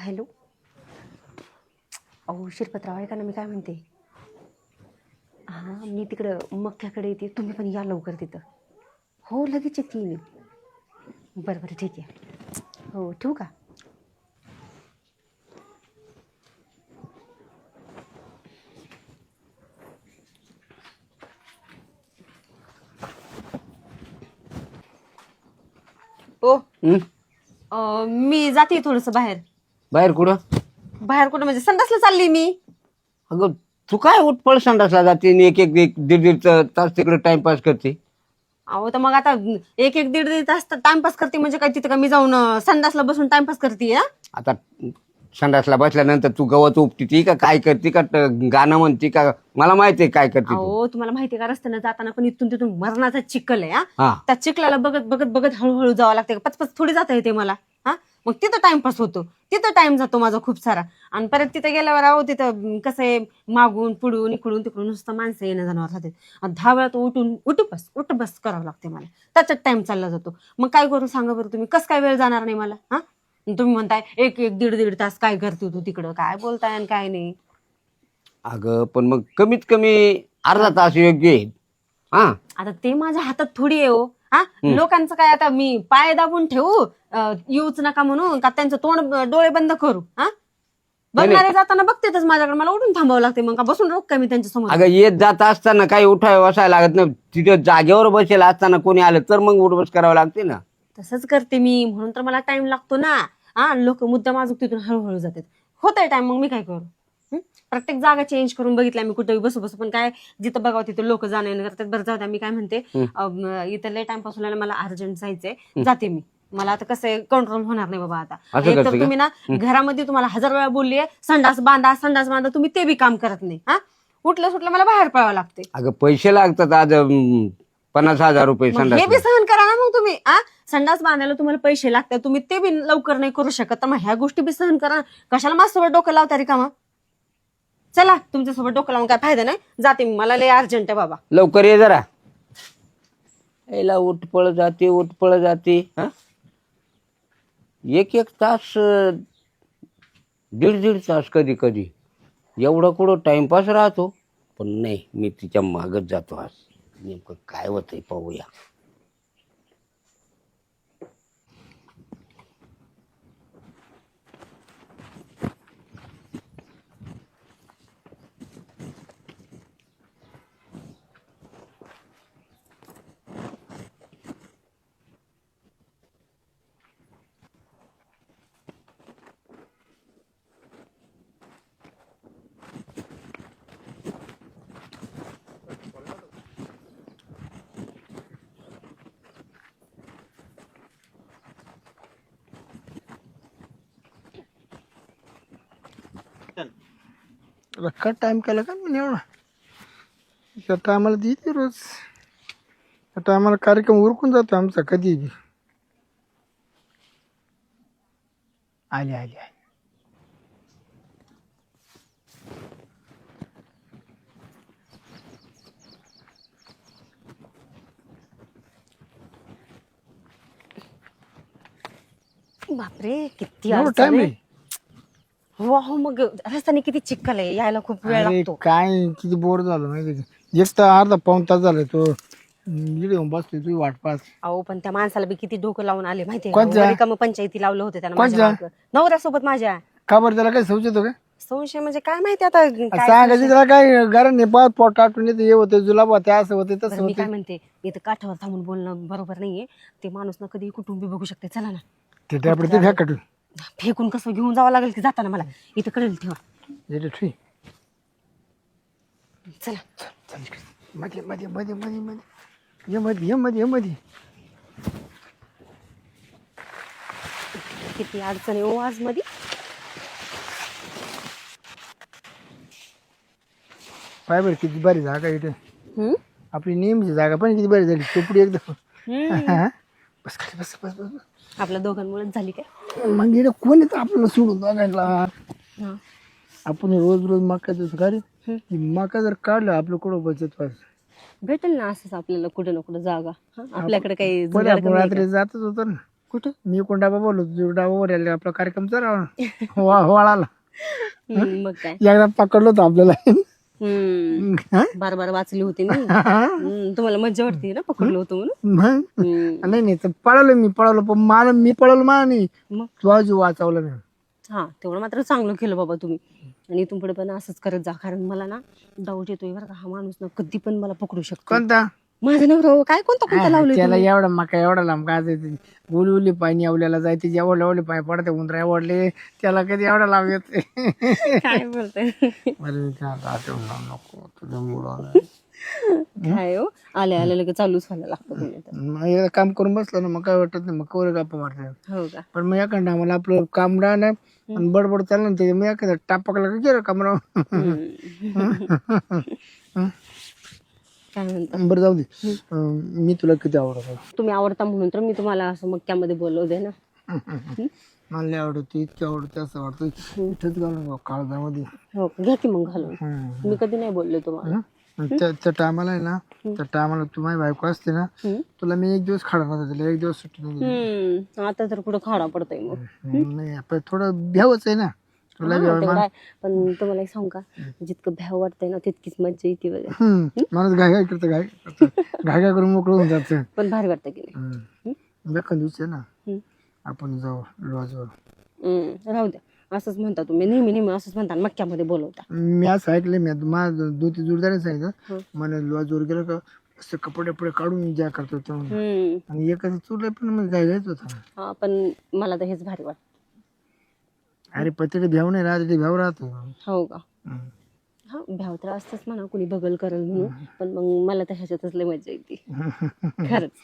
Hello? अहो शिरपतराव आहे का ना मी काय म्हणते? हां मी तिकडं मक्क्याकडे येते तुम्ही पण या लवकर तिथं. हो लगेच येते मी. बरं बरं ठीक आहे. हो ठेवू का? ओ. हं? अं, मी जाते थोडस बाहेर. बाहेर कुठं? बाहेर कुठं? म्हणजे संडासला चालली मी. अगं तू काय उठपळ संडासला जाते आणि एक एक एक दीड दीड त- तास तिकडे टाइमपास करते? अहो तर मग आता एक एक दीड दीड तास टाइमपास करते म्हणजे काय? तिथं का मी जाऊन अं, संडासला बसून टाइमपास करते आता संडासला बसल्यानंतर तू गवत उपटी ती का काय करते का? ट- गाणं म्हणते का? मला माहिती आहे काय करते तू. अहो तुम्हाला माहिती का? रस्त्यानं जाताना पण इथून तिथून मरणाचा चिखल आहे हा? हा. त्या चिखलाला बघत बघत बघत हळूहळू जावं लागते पचपच थोडी जाता येते मला. हा? मग तिथं टाइमपास होतो. तिथं टाइम जातो माझा खूप सारा. आणि परत तिथं गेल्यावर अहो तिथं कसं आहे मागून पुढून इकडून तिकडून नुसतं माणसं येणं जाणार राहते आणि दहा वेळा तो उठून उठ बस उठ बस करावं लागते मला. त्याच्यात टाइम चालला जातो. मग काय करू सांगा बरं तुम्ही? कसं काय वेळ जाणार नाही मला? हा? आणि तुम्ही म्हणताय एक एक दीड दीड तास काय करते तू तिकडं? काय बोलताय आणि काय नाही? अगं पण मग कमीत कमी अर्धा तास योग्य आहे. हा? आता ते माझ्या हातात थोडी आहे हो. हा? लोकांचं काय आता मी पाय दाबून ठेवू अं, येऊच नका म्हणून का त्यांचं तोंड डोळे बंद करू हा? बघणारे जाताना बघतेच माझ्याकडे. मला उठून थांबावं लागते मग का? बसून रोख काय मी त्यांच्यासमोर? अगं येत जात असताना काही उठाय बसायला लागत नाही. तिथे जागेवर बसेल असताना कोणी आलं तर मग उठबस करावं लागते ना. तसंच करते मी. म्हणून तर मला टाइम लागतो ना. हा लोक मुद्दा माझं तिथून हळूहळू जातात. होतंय टाइम मग मी काय करू? प्रत्येक जागा चेंज करून बघितल्या मी कुठेही बसू बसू. पण काय जिथं बघावं तिथं लोक जाणं येणं करतात. बरं जाऊ मी काय म्हणते अं, इथं लय टाइमपासून मला अर्जंट जायचंय. जाते मी. मला आता कसं आहे कंट्रोल होणार नाही बाबा आता. असं एक तर का? तुम्ही ना घरामध्ये तुम्हाला हजार वेळा बोललीये संडास बांधा संडास बांधा तुम्ही ते बी काम करत नाही. हा? उठलं सुटलं मला बाहेर पळावं लागते अगं पैसे लागतात आज अं, पन्नास हजार रुपये मग हे बी सहन करा ना मग तुम्ही. आ संडास बांधायला तुम्हाला पैसे लागतात तुम्ही ते बी लवकर नाही करू शकत. तर मग ह्या गोष्टी बी सहन करा कशाला माझ्यासोबत डोकं लावता रिकामा? चला तुमच्यासोबत डोकं लावून काय फायदा नाही. जाते मी. मला लय अर्जंट आहे बाबा. लवकर ये जरा. याला उठपळ जाते उठपळ जाते. हा? एक एक तास अं, दीड दीड तास कधी कधी. एवढा कुठं टाइमपास राहतो. पण नाही मी तिच्या मागच जातो आज. नेमकं काय होतंय पाहूया. रक्का टाइम केला का मी एवढा? त्या टायमाला देते रोज. त्या टायमाला कार्यक्रम उरकून जातो आमचा कधी बी. आली आली आली. बापरे किती टाइम आहे. नाही हो हो मग रस्त्याने किती चिखल आहे यायला खूप वेळ अरे लागतो. काय किती बोर झालं माहिती का? एक तर अर्धा पाऊन तास झाला तो. इकडे येऊन बसली तुझी वाट पास अहो पण त्या माणसाला बी किती डोकं लावून आले माहितीये कोणत्या? का? रिकामं पंचायती लावलं होतं त्यानं माझ्या कोणत्या? मागं. नवऱ्यासोबत माझ्या. का बरं त्याला काय समजतो का? संशय म्हणजे काय माहिती आता काय सांगायचं त्याला काय घरा नाही पाहत पोट टाटून येते हे होते जुलाब होते असं होते तसं बरं, मी होते काय म्हणते इथं काठावर थांबून बोलणं बरोबर नाहीये. ते माणूस ना कधी कुठून बी बघू शकते चला ना. ते त्याकडे ते फेकटून फेकून कसं घेऊन जावं लागेल की जाताना मला? इथं कळेल ठेवा. चला. मध्ये मध्ये मध्ये मध्ये मध्ये. ये मध्ये ये मध्ये ये मध्ये. किती अडचण आहे ओ आज मध्ये? पाय बरं किती बरी जागा इथे. हम्म? आपली नेहमीची जागा पण किती बरी झाली. चोपडी एकदम. हम्म. बस खाली बस बस बस बस. आपल्या दोघांमुळेच झाली काय? मग इकडे कोण येतं आपल्याला सोडून बघायला. आपण रोज रोज मका देतो का रे? ही मका जर काढलं आपलं कुठं बचत पास भेटेल ना असंच आपल्याला कुठे ना कुठे जागा. हा? आपल्याकडे काही पण जुगाड आपण कमी आहे रात्री जातच होतो ना? कुठं? मी कोण डाबा बोललो डाबा वर आले आपला कार्यक्रम चालला हो होळाला हम्म, मग काय? एकदा पकडलो होतो आपल्याला. हम्म? बार बार वाचली होती मी हम्म, तुम्हाला मजा वाटते ना पकडलं होतं म्हणून? मग? हम्म, नाही नाही तर पळालो मी पळालो पण मला मी पळालो मला नाही. मग? तुझा जीव वाचवला नाही. हा तेवढं मात्र चांगलं केलं बाबा तुम्ही. आणि इथून पुढे पण असंच करत जा कारण मला ना डाऊट येतोय बरं का हा माणूस ना कधी पण मला पकडू शकतो. कोणता? माझं नवरा काय कोणता कोणता लावलं त्याला एवढा मका एवढा लांब काय जायचं? उली उली पाणी आवल्याला जायचे जेवढे एवढे पाय पडते उंदरा एवढले त्याला कधी एवढा लाभ येते? काय बोलतोय? मला मी नको तुझ्या मुलं काय हो? आले आले लगेच चालूच व्हायला लागतं कोणी तर. मग एकदा काम करून बसलं ना मग काय वाटत नाही मग कवर गप्पा मारतात. हो का? पण मग एखादा आम्हाला आपलं काम राहणं आणि बडबड चाललं ना ते मग एखादा टापकला का गेलं काम राव काय म्हणता? बरं जाऊ दे. अं, मी तुला किती आवडत. तुम्ही आवडता म्हणून तर मी तुम्हाला असं मक्क्यामध्ये बोलवते ना. मला लय आवडते इतकी आवडते असं वाटतं. इथंच घालून काळजामध्ये. हो का? घ्या की मग घालून. हम्म. मी कधी नाही बोलले तुम्हाला. आणि त्या त्या टायमाला आहे ना त्या टायमाला तू माझी बायको असते ना हम्म. तुला मी एक दिवस खाडा नव्हता दिला एक दिवस सुट्टी नाही दिली. हम्म. आता तर कुठं खाडा पडतोय मग. नाही पण थोडं भ्यावच आहे ना. तुला हा, बी आवड- तेवढं आहे. पण तुम्हाला एक सांगू का? जितकं भ्याव वाटतंय ना तितकीच मज्जा येते बघा. हम्म. माणूस घाय घाय करतं घाय करतं. घाय घाय करून मोकळं होऊन जातं. पण भारी वाटतं की नाही. हम्म. आहे ना. हम्म. आपण जाऊ लॉजवर. हम्म, राहू द्या. असंच म्हणता तुम्ही. नेहमी नेहमी असंच म्हणता आणि मक्क्यामध्ये बोलवता. मी असं ऐकलं मी माझं दोन तीन सांगितलं. हं. मला लॉजवर गेलं का असं कपडे कपडे काढून ज्या करतो हम्म. आणि एखादं चुरलं पण मग घ्यायचं होतं. हा पण मला तर हेच भारी वाटत. अरे पत्ते भ्याव नाही राहत ते भ्याव राहतो. हो का? हम्म. हा भ्याव तर असतंच म्हणा कुणी बगल करल म्हणून. पण मग मला तर ह्याच्यातच लय मजा येते. खरंच.